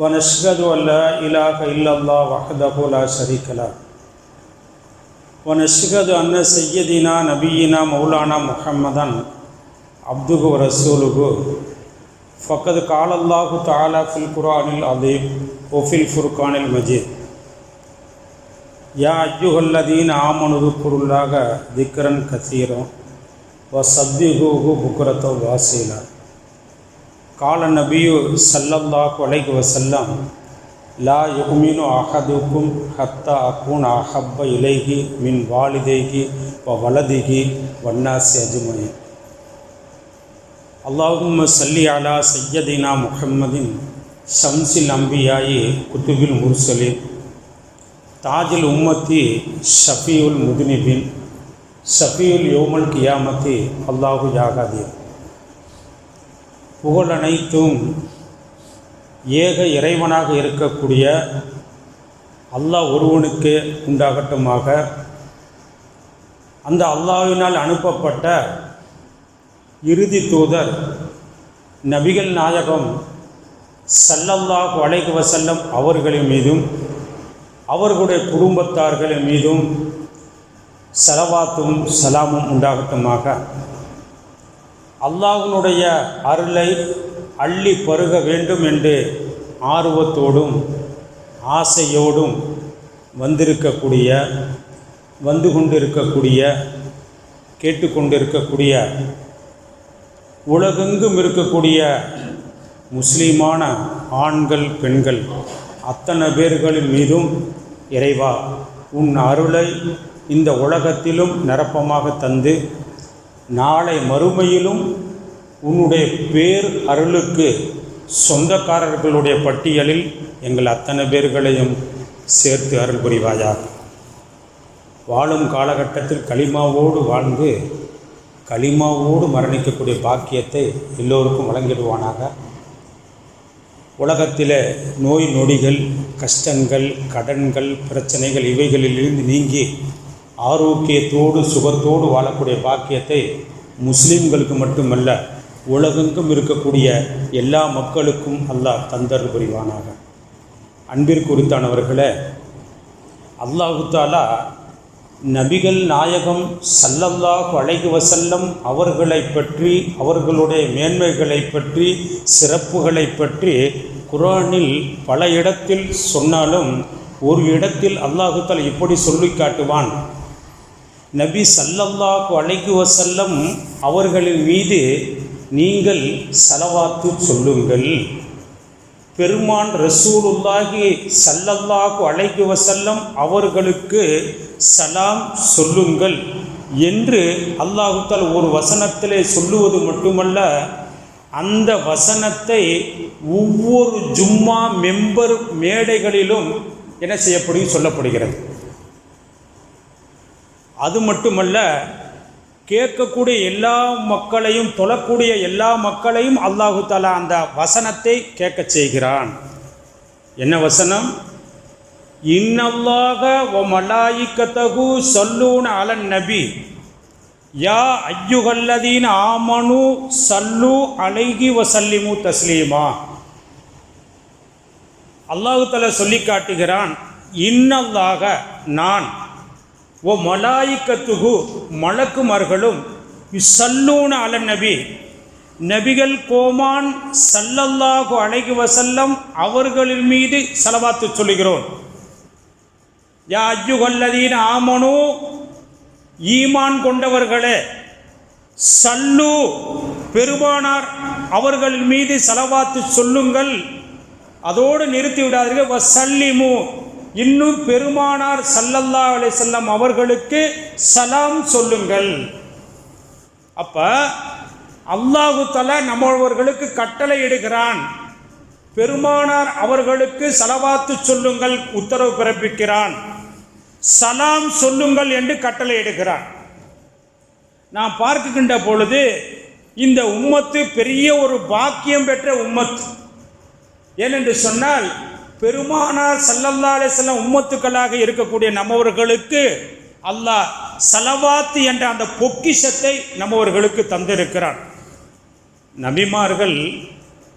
ونشهد أن لا إله إلا الله وحده لا شريك له ونشهد أن سيدنا نبينا مولانا محمدا عبده ورسوله فقد قال الله تعالى في القرآن العظيم وفي الفرقان المجيد يا أيها الذين آمنوا اذكروا الله ذكرا كثيرا وسبحوه بكرة واصيلا قال النبي صلى الله عليه وسلم لا يؤمن أحدكم حتى أكون أحب إليه من والديه وولده والناس أجمعين اللهم صل على سيدنا محمد شمس الأنبياء كتب المرسلين تاج الأمة شفيع المذنبين شفيع يوم القيامة الله جاغادير புகழ் அனைத்தும் ஏக இறைவனாக இருக்கக்கூடிய அல்லாஹ் ஒருவனுக்கு உண்டாகட்டுமாக. அந்த அல்லாவினால் அனுப்பப்பட்ட இறுதி தூதர் நபிகள் நாயகம் சல்லல்லாஹ் வளைகு வசல்லம் அவர்களின் மீதும் அவர்களுடைய குடும்பத்தார்களின் மீதும் செலவாத்தும் சலாமும் உண்டாகட்டுமாக. அல்லாஹனுடைய அருளை அள்ளி பருக வேண்டும் என்று ஆர்வத்தோடும் ஆசையோடும் வந்திருக்கக்கூடிய வந்து கொண்டிருக்கக்கூடிய கேட்டுக்கொண்டிருக்கக்கூடிய உலகெங்கும் இருக்கக்கூடிய முஸ்லீமான ஆண்கள் பெண்கள் அத்தனை பேர்களின் மீதும் இறைவா உன் அருளை இந்த உலகத்திலும் நிரப்பமாக தந்து நாளை மறுமையிலும் உன்னுடைய பேர் அருளுக்கு சொந்தக்காரர்களுடைய பட்டியலில் எங்கள் அத்தனை பேர்களையும் சேர்த்து அருள் புரிவாயா வாழும் காலகட்டத்தில் களிமாவோடு வாழ்ந்து களிமாவோடு மரணிக்கக்கூடிய பாக்கியத்தை எல்லோருக்கும் வழங்கிடுவானாக. உலகத்தில் நோய் நொடிகள் கஷ்டங்கள் கடன்கள் பிரச்சனைகள் இவைகளிலிருந்து நீங்கி ஆரோக்கியத்தோடு சுகத்தோடு வாழக்கூடிய பாக்கியத்தை முஸ்லீம்களுக்கு மட்டுமல்ல உலகெங்கும் இருக்கக்கூடிய எல்லா மக்களுக்கும் அல்லாஹ் தந்தர் புரிவானாக. அன்பிற்குறித்தானவர்களே அல்லாஹுத்தாலா நபிகள் நாயகம் சல்லல்லாஹு அலைஹி வசல்லம் அவர்களை பற்றி அவர்களுடைய மேன்மைகளை பற்றி சிறப்புகளை பற்றி குரானில் பல இடத்தில் சொன்னாலும் ஒரு இடத்தில் அல்லாஹு தாலா இப்படி சொல்லி காட்டுவான். நபி சல்லல்லாஹு அலைஹி வசல்லம் அவர்களின் மீது நீங்கள் சலவாத்து சொல்லுங்கள். பெருமான் ரசூலுல்லாஹி சல்லல்லாஹு அலைஹி வசல்லம் அவர்களுக்கு சலாம் சொல்லுங்கள் என்று அல்லாஹுத்தால் ஒரு வசனத்திலே சொல்லுவது மட்டுமல்ல அந்த வசனத்தை ஒவ்வொரு ஜும்மா மெம்பர் மேடைகளிலும் என்ன செய்யப்படும் சொல்லப்படுகிறது. அது மட்டுமல்ல கேட்கக்கூடிய எல்லா மக்களையும் தொழக்கூடிய எல்லா மக்களையும் அல்லாஹு தாலா அந்த வசனத்தை கேட்க செய்கிறான். என்ன வசனம்? இன்னல்லாக ஒ மலாயிக்கத்தகு சொல்லூன் அலன் நபி. யா ஐயுகல்லதீன் ஆமனு சல்லு அழகி வசல்லிமு தஸ்லீமா. அல்லாஹு தலா சொல்லி காட்டுகிறான் இன்னல்லாக நான் ஓ மலாயிக்கத்துகு மலக்குமார்களும் சல்லூன அல நபி. நபிகள் கோமான் சல்லல்லாஹு அழகி வசல்லம் அவர்களின் மீது செலவாத்து சொல்லுகிறோம். யா ஐயுகல்லதீன் ஆமனு ஈமான் கொண்டவர்களே சல்லு பெருமானார் அவர்களின் மீது செலவாத்து சொல்லுங்கள். அதோடு நிறுத்தி விடாதீர்கள். வசல்லிமு இன்னும் பெருமானார் சல்லல்லா அலை செல்லம் அவர்களுக்கு சலாம் சொல்லுங்கள். அப்ப அல்லாஹு தலா நம்மவர்களுக்கு கட்டளை இடுகிறான். பெருமானார் அவர்களுக்கு சலவாத்து சொல்லுங்கள் உத்தரவு பிறப்பிக்கிறான். சலாம் சொல்லுங்கள் என்று கட்டளை எடுக்கிறான் நான் பார்க்கின்ற பொழுது இந்த உம்மத்து பெரிய ஒரு பாக்கியம் பெற்ற உம்மத்து ஏனென்று சொன்னால் பெருமானார் சல்லல்லா அலிஸ்லாம் உம்மத்துக்களாக இருக்கக்கூடிய நம்மவர்களுக்கு அல்லாஹ் சலவாத்து என்ற அந்த பொக்கிஷத்தை நம்மவர்களுக்கு தந்திருக்கிறான் நபிமார்கள்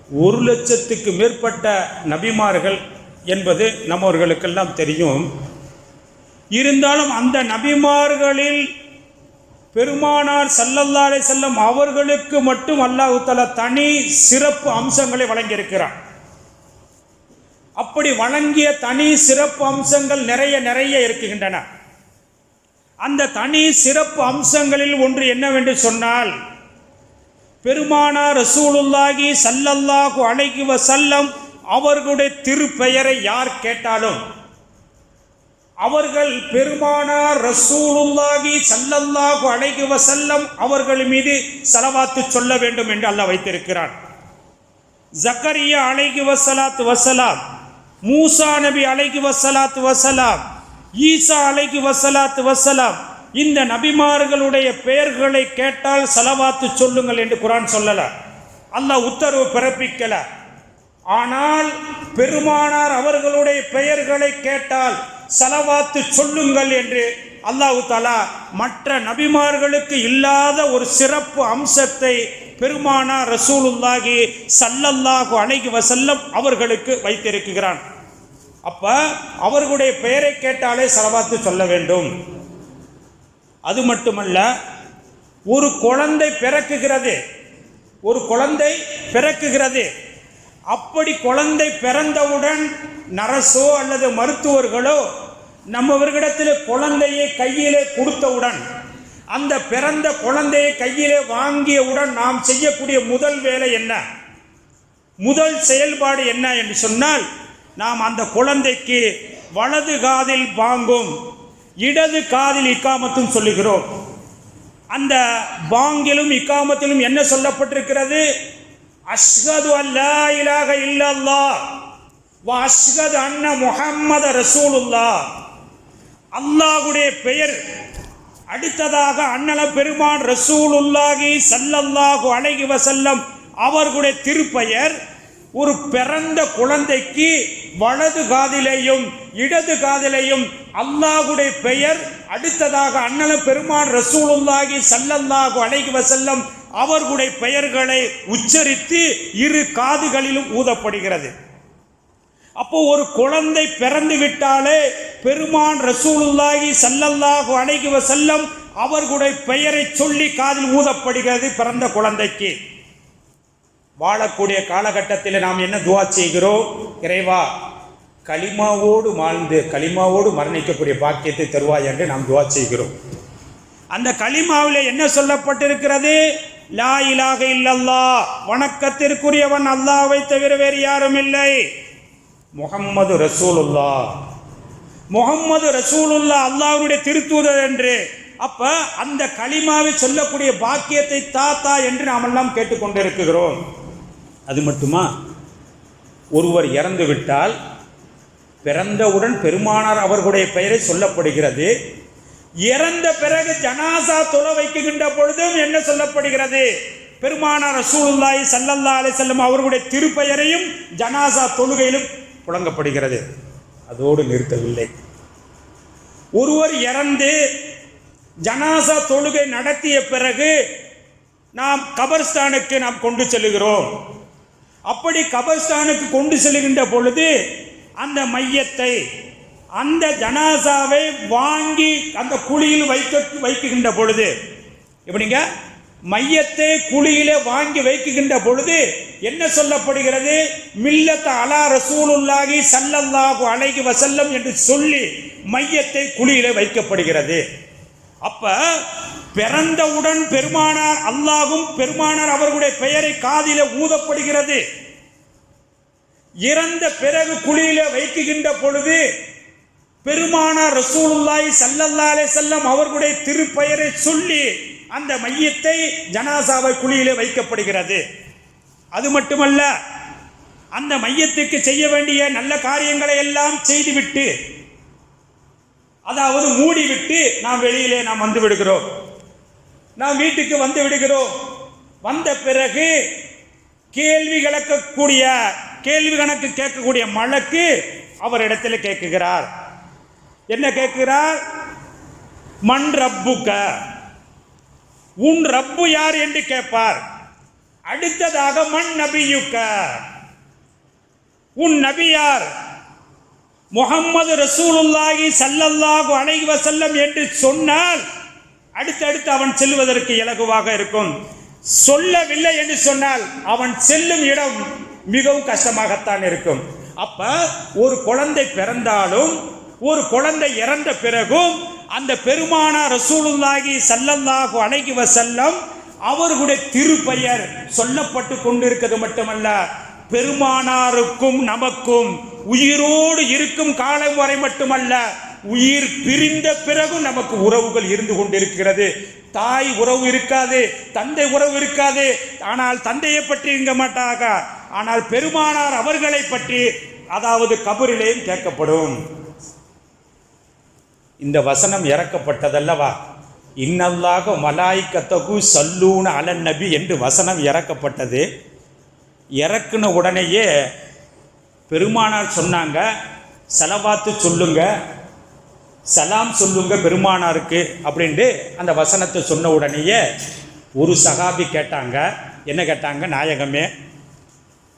ஒரு லட்சத்துக்கு மேற்பட்ட நபிமார்கள் என்பது நம்மவர்களுக்கெல்லாம் தெரியும். இருந்தாலும் அந்த நபிமார்களில் பெருமானார் சல்லல்லாலே செல்லும் செல்லம் அவர்களுக்கு மட்டும் அல்லாஹு தலா தனி சிறப்பு அம்சங்களை வழங்கியிருக்கிறார். அப்படி வழங்கிய தனி சிறப்பு அம்சங்கள் நிறைய நிறைய இருக்கின்றன அந்த தனி சிறப்பு அம்சங்களில் ஒன்று என்னவென்று சொன்னால் பெருமானா ரசூலுல்லாகி சல்லல்லாஹு அலைஹி சல்லம் அவர்களுடைய திருப்பெயரை யார் கேட்டாலும் அவர்கள் பெருமானார் ரசூலுல்லாகி சல்லல்லாஹு அலைஹி வஸல்லம் அவர்கள் மீது செலவாத்து சொல்ல வேண்டும் என்று அல்லாஹ் வைத்திருக்கிறான். ஜக்கரியா அலைஹி வஸலாத்து வசலாம் மூசா நபி அலைக்கு வசலாத்து வசலாம் ஈசா அலைக்கு வசலாத்து வசலாம் இந்த நபிமார்களுடைய பெயர்களை கேட்டால் சலவாத்து சொல்லுங்கள் என்று குரான் சொல்லல. அல்லாஹ் உத்தரவு பிறப்பிக்கல. ஆனால் பெருமானார் அவர்களுடைய பெயர்களை கேட்டால் சலவாத்து சொல்லுங்கள் என்று அல்லாஹு தாலா மற்ற நபிமார்களுக்கு இல்லாத ஒரு சிறப்பு அம்சத்தை பெருமானார் ரசூலுல்லாகி சல்லல்லாஹு அணைகி வசல்லம் அவர்களுக்கு வைத்திருக்கிறான். அப்ப அவர்களுடைய பெயரை கேட்டாலே செலவாத்து சொல்ல வேண்டும். அது மட்டுமல்ல ஒரு குழந்தை பிறக்குகிறது. ஒரு குழந்தை பிறக்குகிறது. அப்படி குழந்தை பிறந்தவுடன் நரசோ அல்லது மருத்துவர்களோ நம்மவர்களிடத்தில் குழந்தையை கையிலே கொடுத்தவுடன் அந்த பிறந்த குழந்தையை கையிலே வாங்கியவுடன் நாம் செய்யக்கூடிய முதல் வேலை என்ன? முதல் செயல்பாடு என்ன என்று சொன்னால் நாம் அந்த குழந்தைக்கு வலது காதில் வாங்கும் இடது காதில் இக்காமத்தும் சொல்லுகிறோம். அந்த பாங்கிலும் இக்காமத்திலும் என்ன சொல்லப்பட்டிருக்கிறது? அஷ்ஹது அல்லா இலாக இல்லல்லா வ அஷ்ஹது அன்ன முஹம்மத ரசூலுல்லாஹ். அல்லாஹ்வுடைய பெயர் அடுத்ததாக அன்னல பெருமான் ரசூலுல்லாஹி சல்லல்லாஹு அழகி வசல்லம் அவர்களுடைய திருப்பெயர் ஒரு பிறந்த குழந்தைக்கு வலது காதிலேயும் இடது காதிலேயும் அல்லாஹுடைய பெயர் அடுத்ததாக அண்ணல பெருமான் ரசூலுல்லாகி சல்லல்லாஹு அலைஹி வசல்லம் அவர்களுடைய பெயர்களை உச்சரித்து இரு காதுகளிலும் ஊதப்படுகிறது. அப்போ ஒரு குழந்தை பிறந்து விட்டாலே பெருமான் ரசூலுல்லாகி சல்லல்லாஹு அலைஹி வசல்லம் அவர்களுடைய பெயரை சொல்லி காதில் ஊதப்படுகிறது பிறந்த குழந்தைக்கு. வாழக்கூடிய காலகட்டத்தில் நாம் என்ன துவா செய்கிறோம்? இறைவா களிமாவோடு வாழ்ந்து களிமாவோடு மரணிக்கக்கூடிய பாக்கியத்தை தருவாய் என்று நாம் துவா செய்கிறோம். அந்த களிமாவில் என்ன சொல்லப்பட்டிருக்கிறது? லா இலாக இல்லல்லா வணக்கத்திற்குரியவன் அல்லாவை தவிர வேறு யாரும் இல்லை. முகம்மது ரசூலுல்லா முகம்மது ரசூலுல்லா அல்லாவுடைய திருத்தூதர் என்று. அப்ப அந்த களிமாவை சொல்லக்கூடிய பாக்கியத்தை தாத்தா என்று நாம் எல்லாம் கேட்டுக்கொண்டிருக்கிறோம். அது மட்டுமா? ஒருவர் இறந்துவிட்டால் பிறந்தவுடன் பெருமானார் அவர்களுடைய பெயரை சொல்லப்படுகிறது. இறந்த பிறகு ஜனாசா தொலை வைக்குகின்ற பொழுதும் என்ன சொல்லப்படுகிறது? பெருமானார் ரசூலுல்லாய் சல்லல்லா அலி வஸல்லம் அவர்களுடைய திருப்பெயரையும் ஜனாசா தொழுகையிலும் புழங்கப்படுகிறது அதோடு நிறுத்தவில்லை. ஒருவர் இறந்து ஜனாசா தொழுகை நடத்திய பிறகு நாம் கபர்ஸ்தானுக்கு நாம் கொண்டு செல்லுகிறோம். அப்படி கபஸ்தானுக்கு கொண்டு செல்கின்ற பொழுது அந்த மையத்தை அந்த ஜனாசாவை வாங்கி அந்த குழியில் வைக்க வைக்குகின்ற பொழுது எப்படிங்க? மையத்தை குழியிலே வாங்கி வைக்குகின்ற பொழுது என்ன சொல்லப்படுகிறது? மில்லத்த அலா ரசூலுல்லாகி ஸல்லல்லாஹு அலைஹி வசல்லம் என்று சொல்லி மையத்தை குழியிலே வைக்கப்படுகிறது. அப்ப பிறந்தவுடன் பெருமானார் அல்லாஹும் பெருமானார் அவர்களுடைய பெயரை காதில ஊதப்படுகிறது. இறந்த பிறகு குழியில வைக்குகின்ற பொழுது பெருமானார் ரசூலுல்லாய் சல்லல்லாலே செல்லம் அவர்களுடைய திருப்பெயரை சொல்லி அந்த மையத்தை ஜனாசாவை குழியிலே வைக்கப்படுகிறது. அது மட்டுமல்ல அந்த மையத்துக்கு செய்ய வேண்டிய நல்ல காரியங்களை எல்லாம் செய்துவிட்டு அதாவது மூடிவிட்டு நாம் வெளியிலே நாம் வந்து விடுகிறோம். நாம் வீட்டுக்கு வந்து விடுகிறோம். வந்த பிறகு கேள்வி கலக்கக்கூடிய கேள்வி கணக்கு கேட்கக்கூடிய மலக்கு அவரிடத்தில் கேட்குகிறார். என்ன கேட்கிறார்? மண் ரப்புக்க. உன் ரப்பு யார்? என்று கேட்பார். அடுத்ததாக மண் நபியுக்க. உன் நபி யார்? முகம்மது ரசூலுல்லாஹி சல்லல்லாஹு அலைஹி வஸல்லம் என்று சொன்னால் அடுத்தடுத்து அவன் செல்வதற்கு இலகுவாக இருக்கும். சொல்லவில்லை என்று சொன்னால் அவன் செல்லும் இடம் மிகவும் கஷ்டமாகத்தான் இருக்கும். அப்ப ஒரு குழந்தை பிறந்தாலும் ஒரு குழந்தை இறந்த பிறகும் அந்த பெருமானா ரசூலுல்லாஹி சல்லல்லாஹு அலைஹி வஸல்லம் அவர்களுடைய திருப்பெயர் சொல்லப்பட்டு கொண்டிருக்கிறது மட்டுமல்ல. பெருமானாருக்கும் நமக்கும் உயிரோடு இருக்கும் காலம் வரை மட்டுமல்ல உயிர் பிரிந்த பிறகும் நமக்கு உறவுகள் இருந்து கொண்டிருக்கிறது. தாய் உறவு இருக்காது தந்தை உறவு இருக்காது. ஆனால் தந்தையை பற்றி இருக்க மாட்டாக. ஆனால் பெருமானார் அவர்களை பற்றி அதாவது கபரிலேயும் கேட்கப்படும். இந்த வசனம் இறக்கப்பட்டதல்லவா? இன்னல்லாக மலாய்க்கத்தகு சல்லூன அலன் நபி என்று வசனம் இறக்கப்பட்டது. இறக்குன உடனேயே பெருமானார் சொன்னாங்க செலவாத்து சொல்லுங்க சலாம் சொல்லுங்க பெருமானாருக்கு அப்படின்ட்டு அந்த வசனத்தை சொன்ன உடனேயே ஒரு சகாபி கேட்டாங்க. என்ன கேட்டாங்க? நாயகமே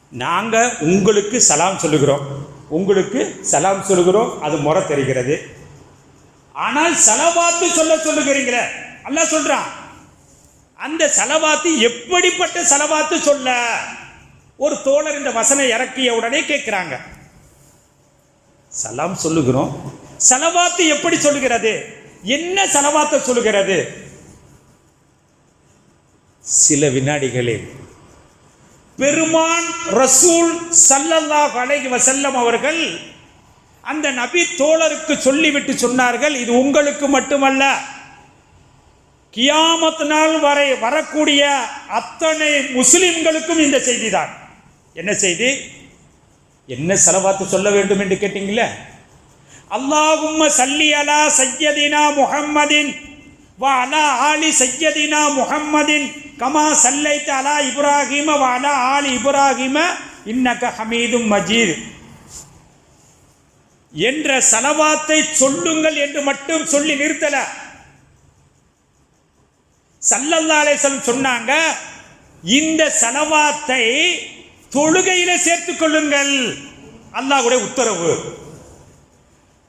நாங்கள் உங்களுக்கு சலாம் சொல்லுகிறோம். உங்களுக்கு சலாம் சொல்லுகிறோம். அது முறை தெரிகிறது. ஆனால் செலவாத்து சொல்ல சொல்லுகிறீங்களே. அல்ல சொல்கிறான் அந்த செலவாத்து எப்படிப்பட்ட செலவாத்து சொல்ல? ஒரு தோழர் இந்த வசனம் இறக்கிய உடனே கேட்கிறாங்க. சலாம் சொல்லுகிறோம். செலவாத்து எப்படி சொல்லுகிறது? என்ன செலவாத்த சொல்லுகிறது? சில வினாடிகளில். பெருமான் ரசூல் சல்லல்லாஹு அலைஹி வஸல்லம் அவர்கள் அந்த நபி தோழருக்கு சொல்லிவிட்டு சொன்னார்கள் இது உங்களுக்கு மட்டுமல்ல. கியாமத் நாள் வரை வரக்கூடிய அத்தனை முஸ்லிம்களுக்கும் இந்த செய்தி தான் என்ன செய்தி? என்ன செலவாத்து சொல்ல வேண்டும் என்று கேட்டீங்களே அல்லாஹும் சல்லி அலா சையதினா முஹம்மதின் வா அலா ஆலி சையதினா முஹம்மதின் கமா சல்லைத்த அலா இப்ராஹிம வா அலா ஆலி இப்ராஹிம இன்னக ஹமீதும் மஜீத். என்ற சலவாத்தை சொல்லுங்கள் என்று மட்டும் சொல்லி நிறுத்தல. சல்லல்லாலே சொன்னாங்க இந்த சலவாத்தை தொழுகையில சேர்த்துக் கொள்ளுங்கள். அல்லாஹுடைய உத்தரவு.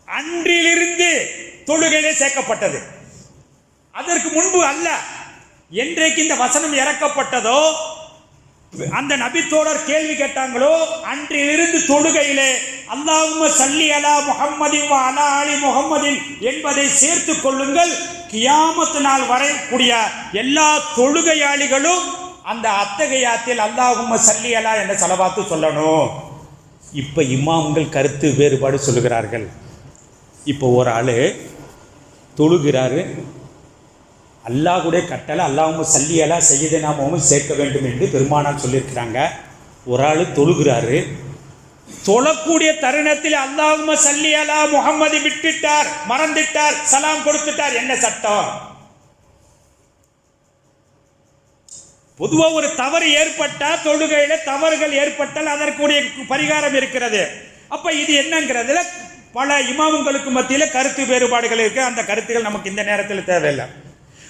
அன்றிலிருந்து தொழுகையிலே சேர்க்கப்பட்டது. அதற்கு முன்பு அல்ல. என்றைக்கு இந்த வசனம் இறக்கப்பட்டதோ அந்த நபித்தோடர் கேள்வி கேட்டாங்களோ அன்றிலிருந்து தொழுகையிலே அல்லாஹும்ம சல்லி அலா முஹம்மதின் அலா அலி முகம்மதின் என்பதை சேர்த்துக் கொள்ளுங்கள். கியாமத்து நாள் வரைக்கூடிய எல்லா தொழுகையாளிகளும் அந்த அத்தகையாத்தில் அல்லாஹும் சல்லியலா என்ற செலவாத்து சொல்லணும். இப்போ இமாம்கள் கருத்து வேறுபாடு சொல்லுகிறார்கள். இப்போ ஒரு ஆள் தொழுகிறாரு. அல்லாஹ்வுடைய கட்டளை அல்லாஹும் சல்லியலா செய்யதை நாமும் சேர்க்க வேண்டும் என்று பெருமானார் சொல்லியிருக்கிறாங்க. ஒரு ஆள் தொழுகிறாரு. தொழக்கூடிய தருணத்தில் அல்லாஹும் சல்லியலா முகம்மது விட்டுட்டார் மறந்துட்டார் சலாம் கொடுத்துட்டார். என்ன சட்டம்? பொதுவாக ஒரு தவறு ஏற்பட்டால் தொழுகையில் தவறுகள் ஏற்பட்டால் அதற்குரிய பரிகாரம் இருக்கிறது. அப்போ இது என்னங்கிறதுல பல இமாமுங்களுக்கு மத்தியில் கருத்து வேறுபாடுகள் இருக்கு. அந்த கருத்துகள் நமக்கு இந்த நேரத்தில் தேவையில்லை.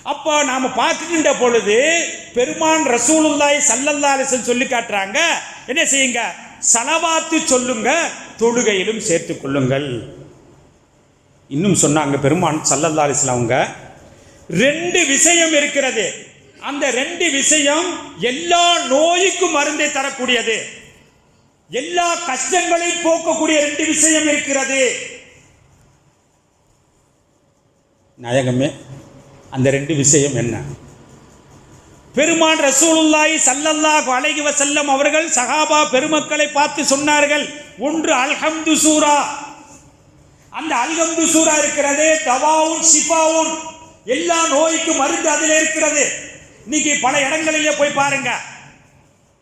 அப்போ நாம் பார்த்துக்கின்ற பொழுது பெருமான் ரசூலுல்லாய் சல்லல்லா சொல்லி காட்டுறாங்க. என்ன செய்யுங்க? சலவாத்து சொல்லுங்க தொழுகையிலும் சேர்த்து கொள்ளுங்கள். இன்னும் சொன்னாங்க பெருமான் சல்லல்லா அவங்க. ரெண்டு விஷயம் இருக்கிறது. அந்த ரெண்டு விஷயம் எல்லா நோய்க்கும் மருந்தை தரக்கூடியது. எல்லா கஷ்டங்களையும் போக்கக்கூடிய ரெண்டு விஷயம் இருக்கிறது. நாயகமே அந்த ரெண்டு விஷயம் என்ன? பெருமான் ரசூலுல்லாஹி ஸல்லல்லாஹு அலைஹி வஸல்லம் அவர்கள் சஹாபா பெருமக்களை பார்த்து சொன்னார்கள் ஒன்று அல்ஹம்து சூரா. அந்த அல்ஹம்து சூரா இருக்கிறது தவாவுன் ஷிஃபாவுன் எல்லா நோய்க்கும் மருந்து அதில் இருக்கிறது. இன்னைக்கு பல இடங்களிலே போய் பாருங்க.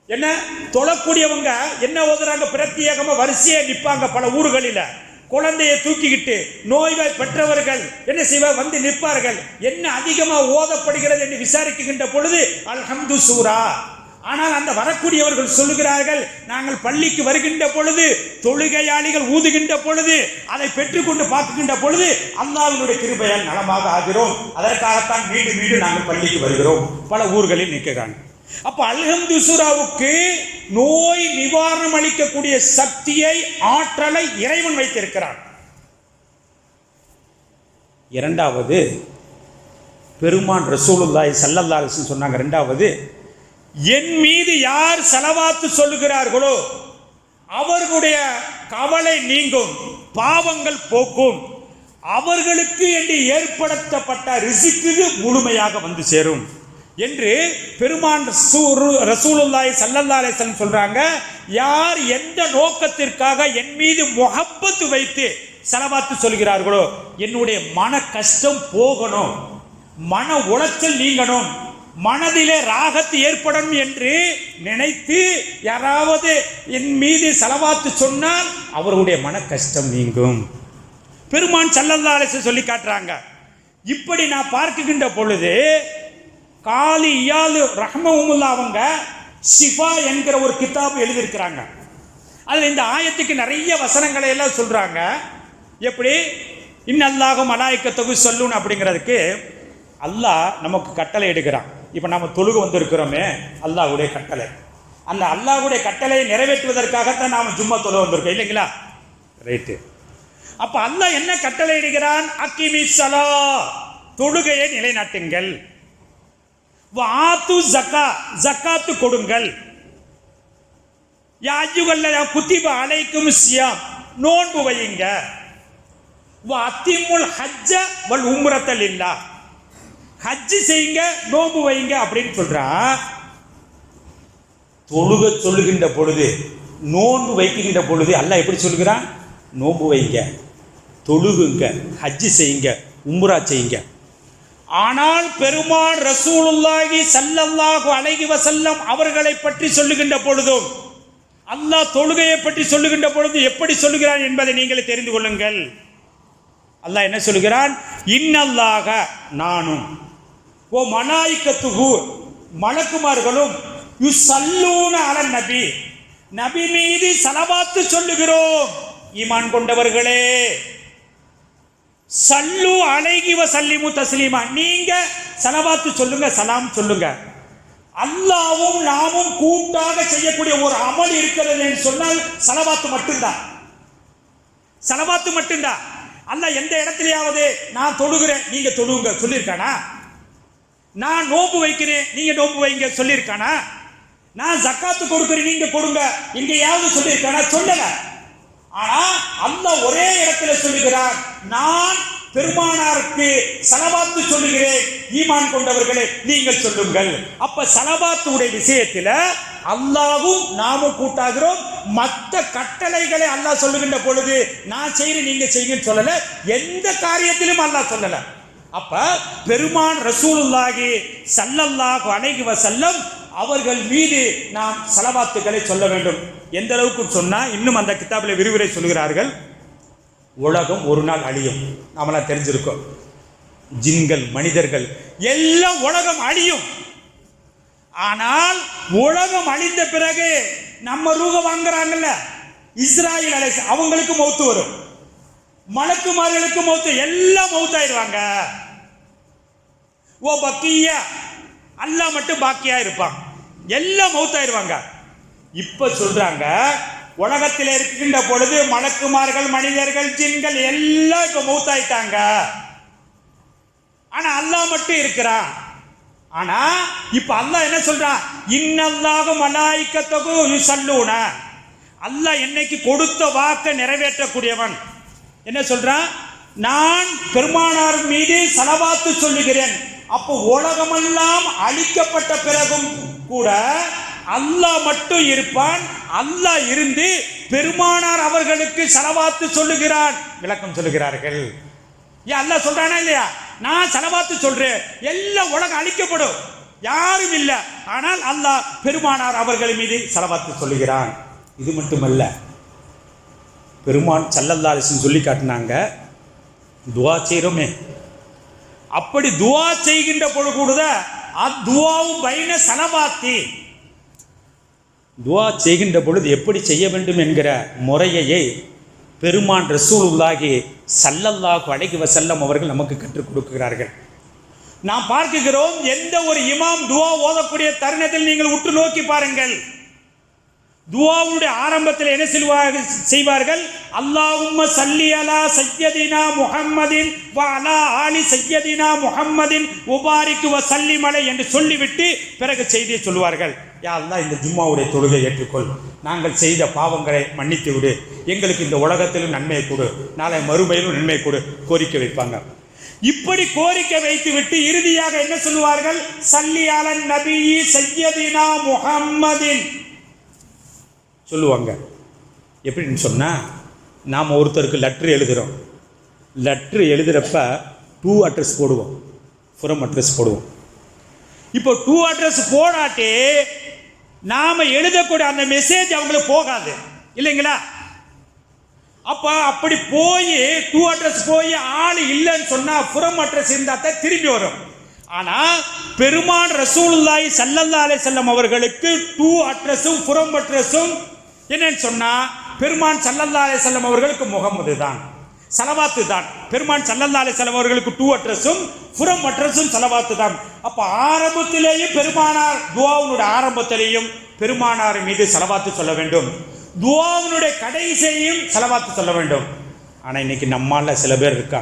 என்ன? தொழக்கூடியவங்க என்ன ஓதுறாங்க? பிரத்யேகமா வரிசையா நிற்பாங்க பல ஊர்களில. குழந்தையை தூக்கிக்கிட்டு நோய்கள் பெற்றவர்கள் என்ன செய்வ? வந்து நிற்பார்கள். என்ன அதிகமாக ஓதப்படுகிறது என்று விசாரிக்கின்ற பொழுது அல்ஹம்து சூரா ஆனால் அந்த வரக்கூடியவர்கள் சொல்லுகிறார்கள் நாங்கள் பள்ளிக்கு வருகின்ற பொழுது தொழுகையாளிகள் ஊதுகின்ற பொழுது அதை பெற்றுக்கொண்டு பார்க்குகின்ற பொழுது அல்லாவினுடைய கிருபையால் நலமாக ஆகிறோம். அதற்காகத்தான் மீண்டும் மீண்டும் நாங்கள் பள்ளிக்கு வருகிறோம். பல ஊர்களில் நிற்கிறாங்க. அப்ப அல்ஹம்து சுராவுக்கு நோய் நிவாரணம் அளிக்கக்கூடிய சக்தியை ஆற்றலை இறைவன் வைத்திருக்கிறான். இரண்டாவது பெருமான் ரசூலுல்லாய் ஸல்லல்லாஹு சொன்னாங்க. இரண்டாவது என் மீது யார் செலவாத்து சொல்லுகிறார்களோ அவர்களுடைய கவலை நீங்கும் பாவங்கள் போக்கும். அவர்களுக்கு என்று ஏற்படுத்தப்பட்ட ரிசிக்கு முழுமையாக வந்து சேரும் என்று பெருமான் ரசூரு- ரசூலுல்லாஹி ஸல்லல்லாஹு சொல்றாங்க. யார் எந்த நோக்கத்திற்காக என் மீது முகப்பத்து வைத்து செலவாத்து சொல்கிறார்களோ என்னுடைய மன கஷ்டம் போகணும். மன உளைச்சல் நீங்கணும். மனதிலே ராகத்து ஏற்படும் என்று நினைத்து யாராவது என் மீது செலவாத்து சொன்னால் அவருடைய மன கஷ்டம் நீங்கும். பெருமான் சல்லல்லா அலிச சொல்லி காட்டுறாங்க. இப்படி நான் பார்க்குகின்ற பொழுது காலி இயாலு ரஹ்மவுமுல்லா அவங்க சிஃபா என்கிற ஒரு கிதாப் எழுதியிருக்கிறாங்க. அதில் இந்த ஆயத்துக்கு நிறைய வசனங்களை எல்லாம் சொல்கிறாங்க எப்படி? இன்னல்லாக மலாய்க்கத்தொகு சொல்லுன்னு அப்படிங்கிறதுக்கு அல்லாஹ் நமக்கு கட்டளை எடுக்கிறான். இப்போ நம்ம தொழுக வந்திருக்கிறோமே அல்லாஹ்வுடைய கட்டளை. அந்த அல்லாஹ்வுடைய கட்டளையை நிறைவேற்றுவதற்காகத்தான் நாம் ஜும்மா தொழுக வந்திருக்கோம் இல்லைங்களா? ரைட்டு அப்போ அல்லாஹ் என்ன கட்டளை இடுகிறான்? அக்கிமி சலா தொழுகையை நிலைநாட்டுங்கள். வாத்து ஜக்கா ஜக்காத்து கொடுங்கள். யாஜுகல்ல குத்திப அலைக்கும் சியாம். நோன்பு வையுங்க. அத்திமுல் ஹஜ்ஜ வல் உம்ரத்தல் இல்லா ஹஜ்ஜு செய்யுங்க நோன்பு வையுங்க அப்படின்னு சொல்றா. தொழுக சொல்லுகின்ற பொழுது நோன்பு வைக்கின்ற பொழுது அல்ல எப்படி சொல்லுகிறான்? நோன்பு வைங்க தொழுகுங்க ஹஜ்ஜு செய்யுங்க உம்ரா செய்யுங்க. ஆனால் பெருமான் ரசூலுல்லாஹி சல்லல்லாஹு அலைஹி வசல்லம் அவர்களை பற்றி சொல்லுகின்ற பொழுதும் அல்லாஹ் தொழுகையை பற்றி சொல்லுகின்ற பொழுது எப்படி சொல்லுகிறான் என்பதை நீங்கள் தெரிந்து கொள்ளுங்கள். அல்லாஹ் என்ன சொல்லுகிறான்? இன்னல்லாக நானும் ஓ மலாய்க்கத்துகு மலக்குமார்களும் யுசல்லூன அலன் நபி. நபி மீது சலவாத்து சொல்லுகிறோம் ஈமான் கொண்டவர்களே. சல்லு அலைகி சல்லிமு தஸ்லீமா. நீங்க சலவாத்து சொல்லுங்க சலாம் சொல்லுங்க. அல்லாவும் நாமும் கூட்டாக செய்யக்கூடிய ஒரு அமல் இருக்கிறது என்று சொன்னால் சலவாத்து மட்டும்தான் சலவாத்து மட்டும்தான் அல்ல எந்த இடத்துலயாவது நான் தொழுகிறேன் நீங்க தொழுங்க. சொல்லியிருக்கானா? நான் நோம்பு வைக்கிறேன் நீங்க நோன்பு வைங்க சொல்லியிருக்கானா? நான் ஜக்காத்து கொடுக்கிறேன் நீங்க கொடுங்க. எங்கேயாவது சொல்லியிருக்கானா? சொல்லல ஆனா அந்த ஒரே இடத்துல சொல்லுகிறார் நான் பெருமானாருக்கு சலபாத்து சொல்லுகிறேன். ஈமான் கொண்டவர்களே நீங்கள் சொல்லுங்கள். அப்ப சலபாத்துடைய விஷயத்துல அல்லாவும் நாமும் கூட்டாகிறோம். மற்ற கட்டளைகளை அல்லாஹ் சொல்லுகின்ற பொழுது நான் செய்கிறேன் நீங்க செய்யுங்கன்னு சொல்லல. எந்த காரியத்திலும் அல்லாஹ் சொல்லலை. அப்ப பெருமான் ரசூலுல்லாகி சல்லல்லாஹு அணைகுவ செல்லம் அவர்கள் மீது நாம் சலவாத்துக்களை சொல்ல வேண்டும். எந்த அளவுக்கு சொன்னா இன்னும் அந்த கிதாபில் விரிவுரை சொல்கிறார்கள் உலகம் ஒரு நாள் அழியும். நாமெல்லாம் தெரிஞ்சிருக்கோம். ஜின்கள் மனிதர்கள் எல்லாம் உலகம் அழியும். ஆனால் உலகம் அழிந்த பிறகு நம்ம ரூக வாங்குறாங்கல்ல. இஸ்ராயல் அலை அவங்களுக்கு மௌத்து வரும். மலக்குமார்களுக்கு மௌத்து எல்லாம் மௌத்தாயிருவாங்க ஓ பக்கிய? அல்லாஹ் மட்டும் பாக்கியா இருப்பான். எல்லாம் மௌத்தாயிருவாங்க. இப்ப சொல்றாங்க உலகத்தில் இருக்கின்ற பொழுது மலக்குமார்கள் மனிதர்கள் ஜின்கள் எல்லாம் இப்ப மௌத்தாயிட்டாங்க. ஆனா அல்லாஹ் மட்டும் இருக்கிறான். ஆனா இப்ப அல்லாஹ் என்ன சொல்றான்? இன்னல்லாக மலாய்க்கத்தகு சல்லூன அல்லாஹ் என்னைக்கு கொடுத்த வாக்கை நிறைவேற்றக்கூடியவன். என்ன சொல்றான்? நான் பெருமானார் மீது சலவாத்து சொல்லுகிறேன். அப்போ உலகமெல்லாம் அழிக்கப்பட்ட பிறகும் கூட அல்லாஹ் மட்டும் இருப்பான் அல்லாஹ் இருந்து பெருமானார் அவர்களுக்கு செலவாத்து சொல்லுகிறான். விளக்கம் சொல்லுகிறார்கள். ஏன் அல்லாஹ் சொல்றானா இல்லையா? நான் செலவாத்து சொல்றேன். எல்லாம் உலகம் அழிக்கப்படும். யாரும் இல்லை. ஆனால் அல்லாஹ் பெருமானார் அவர்கள் மீது செலவாத்து சொல்லுகிறான். இது மட்டுமல்ல. பெருமான் சல்லல்லாலிசன் சொல்லி காட்டினாங்க துவா செய்கிறோமே அப்படி துவா செய்கின்ற பொழுது கூட அத்துவாவும் பைன சனமாத்தி. துவா செய்கின்ற பொழுது எப்படி செய்ய வேண்டும் என்கிற முறையையே பெருமான் ரசூலுல்லாஹி சல்லல்லாஹு அழகி வசல்லம் அவர்கள் நமக்கு கற்றுக் கொடுக்கிறார்கள். நாம் பார்க்குகிறோம் எந்த ஒரு இமாம் துவா ஓதக்கூடிய தருணத்தில் நீங்கள் உற்று நோக்கி பாருங்கள். துவாவுடைய ஆரம்பத்தில் என்ன செய்வார்கள் செய்வார்கள்? அல்லாஹும்ம சல்லி அலா சையதினா முஹம்மதின் வ அலா ஆலி சையதினா முஹம்மதின் உபாரிக்கு வ சல்லிமலை என்று சொல்லிவிட்டு பிறகு செய்தியை சொல்வார்கள். யா இந்த ஜும்மாவுடைய தொழுகை ஏற்றுக்கொள். நாங்கள் செய்த பாவங்களை மன்னித்து விடு. எங்களுக்கு இந்த உலகத்திலும் நன்மை கொடு. நாளை மறுமையிலும் நன்மை கொடு. கோரிக்கை வைப்பாங்க. இப்படி கோரிக்கை வைத்து விட்டு இறுதியாக என்ன சொல்லுவார்கள்? சல்லி அலன் நபி சையதினா முஹம்மதின் சொல்லுவாங்க. எப்படின்னு சொன்னால் நாம் ஒருத்தருக்கு லெட்ரு எழுதுகிறோம் லெட்ரு எழுதுகிறப்ப டூ அட்ரஸ் போடுவோம். ஃபுரம் அட்ரஸ் போடுவோம். இப்போ டூ அட்ரஸ் போடாட்டி நாம் எழுதக்கூடிய அந்த மெசேஜ் அவங்களுக்கு போகாது. இல்லைங்களா? அப்போ அப்படி போய் டூ அட்ரஸ் போய் ஆள் இல்லைன்னு சொன்னால் ஃபுரம் அட்ரஸ் இருந்தால் தான் திரும்பி வரும். ஆனால் பெருமான் ரசூலுல்லாஹி ஸல்லல்லாஹு அலைஹி அவர்களுக்கு டூ அட்ரஸும் ஃபுரம் அட்ரஸும் என்னன்னு சொன்னால் பெருமான் சல்லல்லா அலைஹி அவர்களுக்கு முகமது தான் சலவாத்து தான். பெருமான் சல்லல்லா அலைஹி அவர்களுக்கு டூ அட்ரஸும் புறம் அட்ரஸும் சலவாத்து தான். அப்போ ஆரம்பத்திலேயும் பெருமானார் துவாவுனுடைய ஆரம்பத்திலேயும் பெருமானார் மீது சலவாத்து சொல்ல வேண்டும். துவாவினுடைய கடைசியையும் செலவாத்து சொல்ல வேண்டும். ஆனால் இன்னைக்கு நம்மால சில பேர் இருக்கா?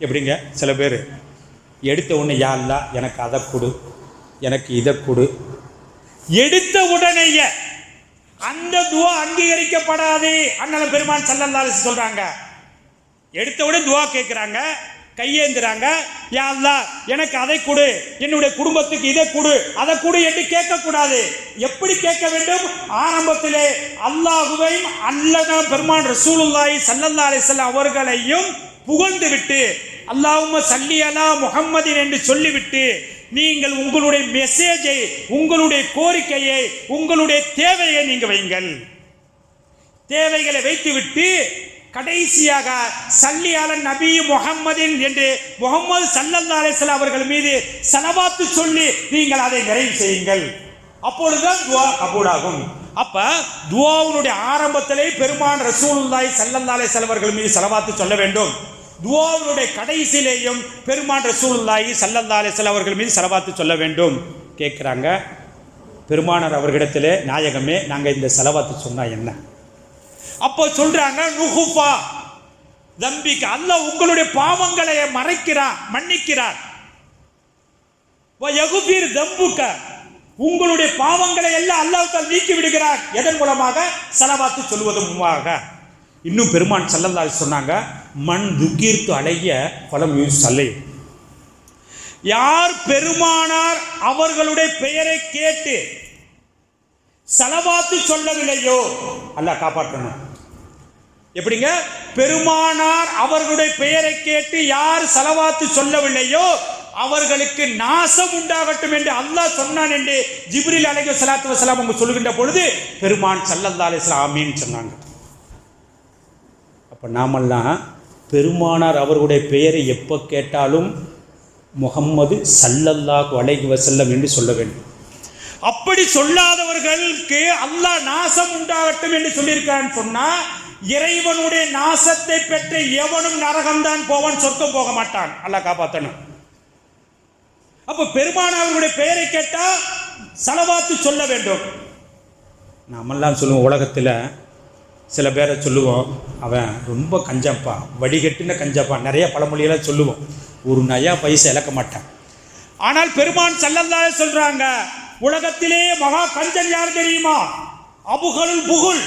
எப்படிங்க? சில பேர். எடுத்த உடனே யா எனக்கு அதை கொடு. எனக்கு இதை கொடு. எடுத்த உடனேயே அந்த துவா அங்கீகரிக்கப்படாது. அண்ணன் பெருமான் சல்லல்லாலு சொல்றாங்க. எடுத்த உடனே துவா கேட்குறாங்க கையேந்துறாங்க. யா எனக்கு அதை கொடு. என்னுடைய குடும்பத்துக்கு இதை கொடு. அதை கொடு என்று கேட்கக்கூடாது. எப்படி கேட்க வேண்டும்? ஆரம்பத்திலே அல்லாஹுவையும் அல்லன பெருமான் ரசூலுல்லாய் ஸல்லல்லாஹு அலைஹி அவர்களையும் புகழ்ந்து விட்டு அல்லாஹும் சல்லியலா முகம்மதின் என்று சொல்லிவிட்டு நீங்கள் உங்களுடைய மெசேஜை உங்களுடைய கோரிக்கையை உங்களுடைய தேவையை நீங்க வைங்கள் தேவைகளை வைத்துவிட்டு கடைசியாக சல்லியால நபி முகம்மதின் என்று முகமது சல்லல்லா அவர்கள் மீது செலவாத்து சொல்லி நீங்கள் அதை நிறைவு செய்யுங்கள். அப்பொழுதுதான் துவா கபூலாகும். அப்ப துவாவுடைய ஆரம்பத்திலே பெருமான் ரசூலுல்லாஹி ஸல்லல்லாஹு அலைஹி அவர்கள் மீது செலவாத்து சொல்ல வேண்டும். துவாவுடைய கடைசியிலேயும் பெருமான் ரசூலுல்லாஹி சல்லல்லா அலைஹி அவர்கள் மீது செலவாத்து சொல்ல வேண்டும். கேட்குறாங்க பெருமானார் அவர்களிடத்திலே நாயகமே நாங்கள் இந்த செலவாத்து சொன்னால் என்ன? அப்போ சொல்கிறாங்க நுகுஃபா தம்பிக்கு அல்ல உங்களுடைய பாவங்களை மறைக்கிறார் மன்னிக்கிறார் யகுபீர் தம்புக்க உங்களுடைய பாவங்களை எல்லாம் அல்லாவுக்கால் நீக்கி விடுகிறார். எதன் மூலமாக? செலவாத்து சொல்வது மூலமாக. இன்னும் பெருமான் சல்லல்லாஹு சொன்னாங்க மண் துக்கீர்த்து அலைய பலம் யூஸ் சல்லை. யார் பெருமானார் அவர்களுடைய பெயரை கேட்டு செலவாத்து சொல்லவில்லையோ? அல்ல காப்பாற்றணும். எப்படிங்க? பெருமானார் அவர்களுடைய பெயரை கேட்டு யார் செலவாத்து சொல்லவில்லையோ அவர்களுக்கு நாசம் உண்டாகட்டும் என்று அல்லாஹ் சொன்னான் என்று ஜிப்ரில் அலைஹி ஸலாத்து வஸலாம் அவங்க சொல்கின்ற பொழுது பெருமான் ஸல்லல்லாஹு அலைஹி ஆமின்னு ஆமீன் சொன்னாங்க. அப்ப நாமெல்லாம் பெருமானார் அவர்களுடைய பெயரை எப்போ கேட்டாலும் முகம்மது சல்லல்லாஹ் அலைஹி வசல்லம் என்று சொல்ல வேண்டும். அப்படி சொல்லாதவர்களுக்கு அல்லாஹ் நாசம் உண்டாகட்டும் என்று சொல்லியிருக்கான்னு சொன்னா இறைவனுடைய நாசத்தை பெற்ற எவனும் நரகம்தான் போவான் சொர்க்கம் போக மாட்டான். அல்லாஹ் காப்பாற்றணும் அப்ப பெருமானவர்களுடைய பெயரை கேட்டா சலவாத்து சொல்ல வேண்டும். நாமெல்லாம் சொல்லுவோம் உலகத்தில் சில பேரை சொல்லுவோம் அவன் ரொம்ப கஞ்சப்பா வடிகட்டின கஞ்சப்பா. நிறைய பழமொழியெல்லாம் சொல்லுவோம் ஒரு நயா பைசா இழக்க மாட்டான். ஆனால் பெருமான் சல்லல்லாஹு சொல்றாங்க உலகத்திலே மகா கஞ்சன் யார் தெரியுமா? அபுகளுல் புகுல்.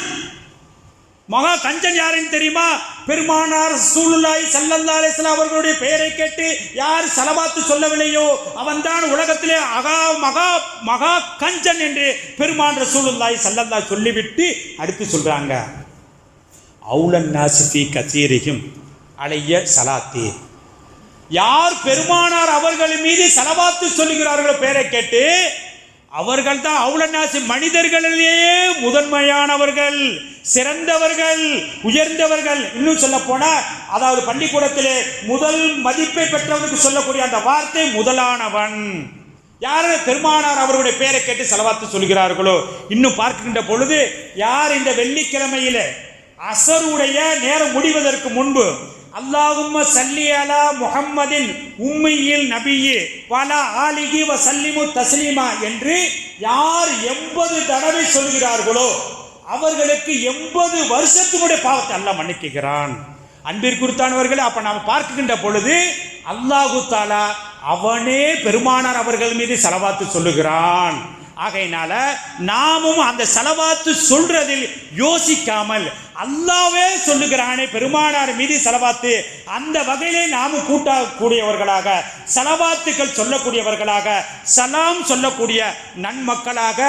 மகா கஞ்சன் யாருன்னு தெரியுமா? பெருமானார் சூலுல்லாய் சல்லல்லா அலிஸ்லாம் அவர்களுடைய பெயரை கேட்டு யார் செலவாத்து சொல்லவில்லையோ அவன்தான் உலகத்திலே அகா மகா மகா கஞ்சன் என்று பெருமான் ரசூலுல்லாய் சல்லல்லா சொல்லிவிட்டு அடுத்து சொல்றாங்க. அவுலன் நாசிஃபி கத்தீரிகும் அலைய சலாத்தி. யார் பெருமானார் அவர்கள் மீது செலவாத்து சொல்லுகிறார்களோ பேரை கேட்டு அவர்கள் தான் அவுளநாசி மனிதர்களிலேயே முதன்மையானவர்கள் சிறந்தவர்கள் உயர்ந்தவர்கள். இன்னும் சொல்ல போனா அதாவது பள்ளிக்கூடத்திலே முதல் மதிப்பை பெற்றவனுக்கு சொல்லக்கூடிய அந்த வார்த்தை முதலானவன். யார் பெருமானார் அவருடைய பெயரை கேட்டு செலவாத்து சொல்கிறார்களோ இன்னும் பார்க்கின்ற பொழுது யார் இந்த வெள்ளிக்கிழமையில அசருடைய நேரம் முடிவதற்கு முன்பு அல்லாஹும்ம சல்லியலா முஹம்மதின் உம்மையில் நபியே பல ஆலிகி வ சல்லிமு தஸ்லீமா என்று யார் எண்பது தடவை சொல்கிறார்களோ அவர்களுக்கு எண்பது வருஷத்தினுடைய பாவத்தை அல்லாஹ் மன்னிக்கிறான். அன்பிற்குத்தானவர்களே அப்ப நாம் பார்க்கின்ற பொழுது அல்லாஹு தாலா அவனே பெருமானார் அவர்கள் மீது செலவாத்து சொல்லுகிறான். ஆகையினால நாமும் அந்த செலவாத்து சொல்றதில் யோசிக்காமல் அல்லாவே சொல்லுகிறானே பெருமானார் மீது செலவாத்து அந்த வகையிலே நாமும் கூட்டக்கூடியவர்களாக செலவாத்துக்கள் சொல்லக்கூடியவர்களாக சலாம் சொல்லக்கூடிய நன்மக்களாக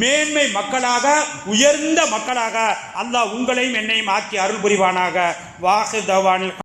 மேன்மை மக்களாக உயர்ந்த மக்களாக அல்லாஹ் உங்களையும் என்னையும் ஆக்கி அருள் புரிவானாக. வாஹிதவானில்